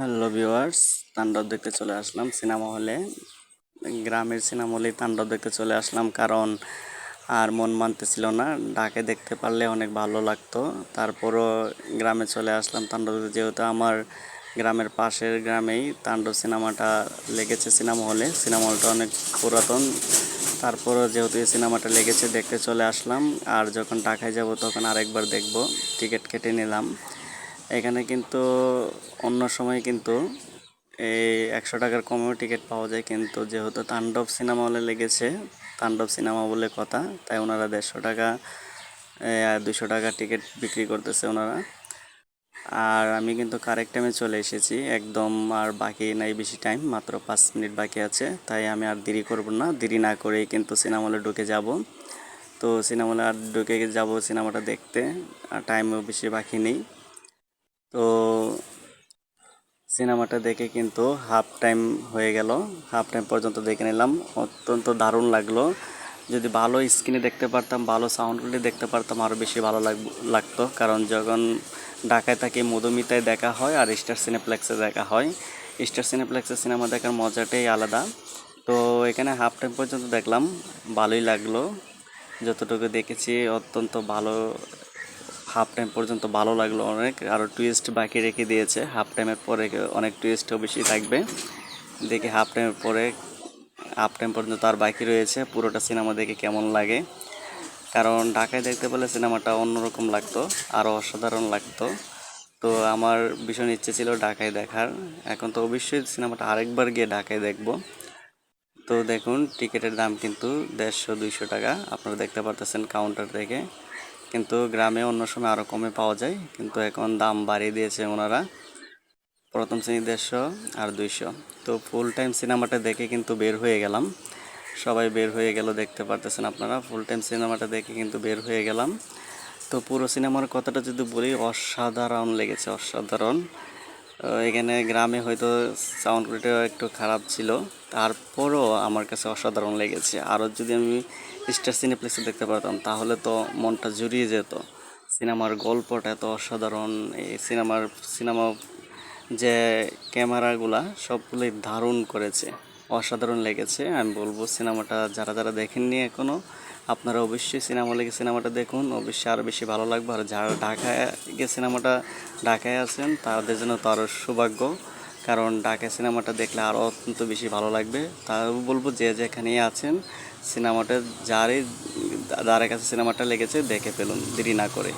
Hello viewers তাণ্ডব দেখতে চলে আসলাম সিনেমা হলে। গ্রামের সিনেমা হলে তাণ্ডব দেখতে চলে আসলাম কারণ আর মন মানতেছিল না। ডাকে দেখতে পারলে অনেক ভালো লাগতো। তারপরও গ্রামে চলে আসলাম তাণ্ডব যেহেতু আমার গ্রামের পাশের গ্রামেই তাণ্ডব সিনেমাটা লেগেছে সিনেমা হলে। সিনেমা হলটা অনেক পুরাতন। তারপরও যেহেতু এই সিনেমাটা লেগেছে, দেখতে চলে আসলাম। আর যখন ঢাকায় যাব তখন আরেকবার দেখব। টিকিট কেটে নিলাম। এখানে কিন্তু অন্য সময় কিন্তু এই একশো টাকার কমেও টিকিট পাওয়া যায়, কিন্তু যেহেতু তাণ্ডব সিনেমা হলে লেগেছে, তাণ্ডব সিনেমা বলে কথা, তাই ওনারা দেড়শো টাকা দুশো টাকা টিকিট বিক্রি করতেছে ওনারা। আর আমি কিন্তু কারেক্ট টাইমে চলে এসেছি, একদম আর বাকি নাই বেশি টাইম, মাত্র পাঁচ মিনিট বাকি আছে, তাই আমি আর দেরি করব না, দেরি না করেই কিন্তু সিনেমা হলে ঢুকে যাব। তো সিনেমা হলে আর ঢুকে যাব সিনেমাটা দেখতে, আর টাইমও বেশি বাকি নেই। তো সিনেমাটা দেখে কিন্তু হাফ টাইম হয়ে গেল। হাফ টাইম পর্যন্ত দেখে নিলাম। অত্যন্ত দারুণ লাগল। যদি ভালো স্ক্রিনে দেখতে পারতাম, ভালো সাউন্ড দেখতে পারতাম আরও বেশি ভালো লাগ লাগতো। কারণ যখন ঢাকায় থাকি, মধুমিতায় দেখা হয় আর স্টার সিনেপ্লেক্সে দেখা হয়। স্টার সিনেপ্লেক্সে সিনেমা দেখার মজাটাই আলাদা। তো এখানে হাফ টাইম পর্যন্ত দেখলাম। ভালোই লাগল। যতটুকু দেখেছি, অত্যন্ত ভালো হাফ টাইম পর্যন্ত ভালো লাগল অনেক। আরও টুইস্ট বাকি রেখে দিয়েছে। হাফ টাইমের পরে অনেক টুইস্টও বেশি থাকবে। দেখি হাফ টাইমের পরে হাফ টাইম পর্যন্ত আর বাকি রয়েছে। পুরোটা সিনেমা দেখে কেমন লাগে। কারণ ঢাকায় দেখতে পেলে সিনেমাটা অন্যরকম লাগতো আরও অসাধারণ লাগতো। তো আমার ভীষণ ইচ্ছে ছিল ঢাকায় দেখার। এখন তো অবশ্যই সিনেমাটা আরেকবার গিয়ে ঢাকায় দেখব। তো দেখুন, টিকিটের দাম কিন্তু দেড়শো দুইশো টাকা। আপনারা দেখতে পারতেছেন কাউন্টার থেকে। কিন্তু গ্রামে অন্য সময় আরও কমে পাওয়া যায়, কিন্তু এখন দাম বাড়িয়ে দিয়েছে ওনারা। প্রথম শ্রেণি দেড়শো আর দুইশো। তো ফুল টাইম সিনেমাটা দেখে কিন্তু বের হয়ে গেলাম। সবাই বের হয়ে গেল, দেখতে পারতেছেন আপনারা। ফুল টাইম সিনেমাটা দেখে কিন্তু বের হয়ে গেলাম। তো পুরো সিনেমার কথাটা যদি বলি, অসাধারণ লেগেছে, অসাধারণ। এখানে গ্রামে হয়তো সাউন্ড কোয়ালিটিও একটু খারাপ ছিল। তারপরও আমার কাছে অসাধারণ লেগেছে। আরও যদি আমি স্টার সিনেপ্লেক্সে দেখতে পারতাম, তাহলে তো মনটা জুড়িয়ে যেত। সিনেমার গল্পটা এত অসাধারণ, এই সিনেমার, সিনেমা যে ক্যামেরাগুলা সবগুলোই দারুণ করেছে। অসাধারণ লেগেছে, আমি বলব সিনেমাটা যারা যারা দেখেননি এখনও আপনারা অবশ্যই সিনেমা লেগে সিনেমাটা দেখুন। অবশ্যই আরও বেশি ভালো লাগবে। আর যারা ঢাকায় গিয়ে সিনেমাটা ঢাকায় আছেন, তাদের জন্য তো আরও সৌভাগ্য। কারণ ঢাকায় সিনেমাটা দেখলে আরও অত্যন্ত বেশি ভালো লাগবে। তা বলব যে যেখানেই আছেন, সিনেমাটা যারই যার কাছে সিনেমাটা লেগেছে, দেখে ফেলুন। দেরি না করে।